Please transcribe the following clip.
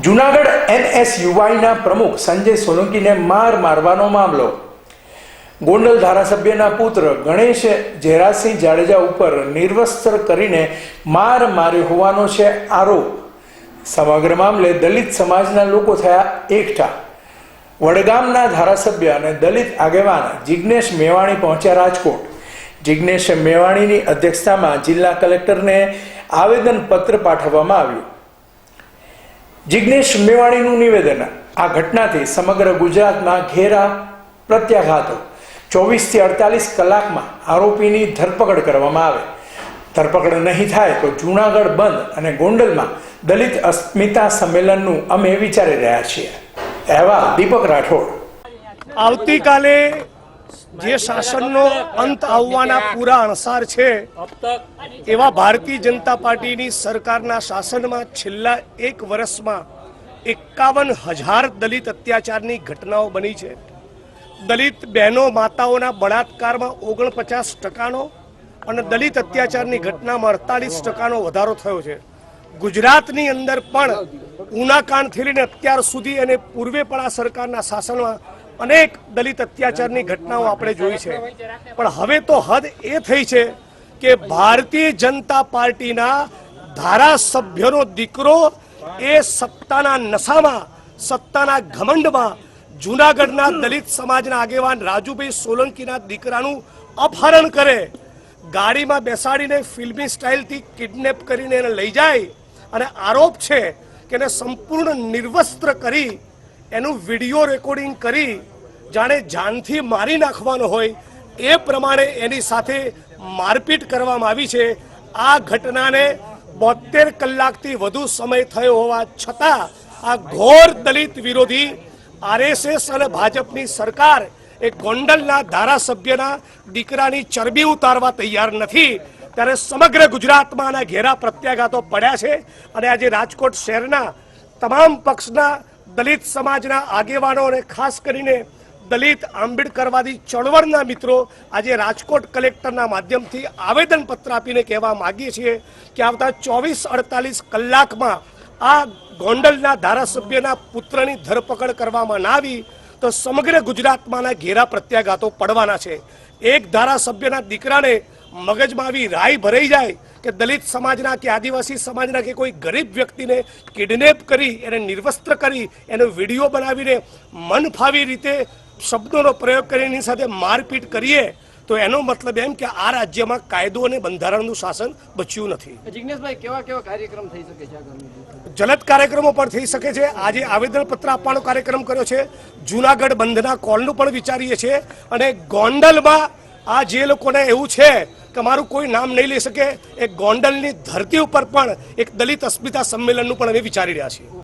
જુનાગઢ એનએસયુઆઈના પ્રમુખ સંજય સોલંકીને માર મારવાનો મામલો. ગોંડલ ધારાસભ્યના પુત્ર ગણેશ ઝેરાસિંહ જાડેજા ઉપર નિર્વસ્ત્ર કરીને માર માર્યો હોવાનો છે આરોપ. સમગ્ર મામલે દલિત સમાજના લોકો થયા એકઠા. વડગામના ધારાસભ્ય અને દલિત આગેવાન જિજ્ઞેશ મેવાણી પહોંચ્યા રાજકોટ. જિજ્ઞેશ મેવાણીની અધ્યક્ષતામાં જિલ્લા કલેક્ટરને આવેદનપત્ર પાઠવવામાં આવ્યું. જિજ્ઞેશ મેવાણીનું નિવેદન. આ ઘટનાથી સમગ્ર ગુજરાતમાં ઘેરા પ્રત્યાઘાતો. ચોવીસથી અડતાલીસ કલાકમાં આરોપીની ધરપકડ કરવામાં આવે. ધરપકડ નહીં થાય તો જૂનાગઢ બંધ અને ગોંડલમાં દલિત અસ્મિતા સંમેલનનું અમે વિચારી રહ્યા છીએ. એવા દીપક રાઠોડ. આવતીકાલે જે શાસનનો અંત આવવાના પૂરા અણસાર છે, એવા ભારતીય જનતા પાર્ટીની સરકારના શાસનમાં છેલ્લા એક વર્ષમાં એકાવન હજાર દલિત અત્યાચારની ઘટનાઓ બની છે. દલિત બહેનો માતાઓના બળાત્કારમાં ઓગણપચાસ ટકાનો અને દલિત અત્યાચારની ઘટનામાં અડતાલીસ ટકાનો વધારો થયો છે. ગુજરાતની અંદર પણ ઉનાકાંડથી લઈને અત્યાર સુધી અને પૂર્વે પણ આ સરકારના શાસનમાં અનેક દલિત અત્યાચારની ઘટનાઓ આપણે જોઈ છે. પણ હવે તો હદ એ થઈ છે કે ભારતીય જનતા પાર્ટીના ધારાસભ્યનો દીકરો એ સત્તાના નશામાં, સત્તાના ઘમંડમાં જૂનાગઢના દલિત સમાજના આગેવાન રાજુભાઈ સોલંકીના દીકરાનું અપહરણ કરે. ગાડીમાં બેસાડીને ફિલ્મી સ્ટાઇલથી કિડનેપ કરીને એને લઈ જાય. અને આરોપ છે કે એને સંપૂર્ણ નિર્વસ્ત્ર કરી એનું વીડિયો રેકોર્ડિંગ કરી જાણે જાનથી મારી નાખવાનો હોય એ પ્રમાણે એની સાથે મારપીટ કરવામાં આવી છે. આ ઘટનાને બોતેર કલાકથી વધુ સમય થયો હોવા છતાં આ ઘોર દલિત વિરોધી આરએસએસ અને ભાજપની સરકાર એ ગોંડલના ધારાસભ્યના દીકરાની ચરબી ઉતારવા તૈયાર નથી. ત્યારે સમગ્ર ગુજરાતમાં આના ઘેરા પ્રત્યાઘાતો પડ્યા છે અને આજે રાજકોટ શહેરના તમામ પક્ષના દલિત સમાજના આગેવાનો અને ખાસ કરીને દલિત આંબેડકરવાદી ચળવળના મિત્રો આજે રાજકોટ કલેક્ટરના માધ્યમથી આવેદનપત્ર આપીને કહેવા માંગીએ છીએ કે આવતા ચોવીસ અડતાલીસ કલાકમાં આ ગોંડલના ધારાસભ્યના પુત્રની ધરપકડ કરવામાં ના આવી તો સમગ્ર ગુજરાતમાંના ઘેરા પ્રત્યાઘાતો પડવાના છે. એક ધારાસભ્યના દીકરાને મગજમાં આવી રાય ભરાઈ જાય કે દલિત સમાજના કે આદિવાસી સમાજના કે કોઈ ગરીબ વ્યક્તિને કિડનેપ કરી એને નિર્વસ્ત્ર કરી એનો વીડિયો બનાવીને મન ફાવી રીતે શબ્દોનો પ્રયોગ કરી એની સાથે મારપીટ કરીએ તો એનો મતલબ એમ કે આ રાજ્યમાં કાયદો અને બંધારણનું શાસન બચ્યું નથી. જિગ્નેશભાઈ કેવા કેવા કાર્યક્રમ થઈ શકે છે જલદ કાર્યક્રમો પણ થઈ શકે છે. આજે આવેદનપત્ર આપવાનો કાર્યક્રમ કર્યો છે. જુનાગઢ બંધના કોલનું પણ વિચારીએ છીએ. અને ગોંડલમાં આ જે લોકોને એવું છે કે મારું કોઈ નામ નહીં લઈ શકે. એ ગોંડલની ધરતી ઉપર પણ એક દલિત અસ્મિતા સંમેલનનું પણ અમે વિચારી રહ્યા છીએ.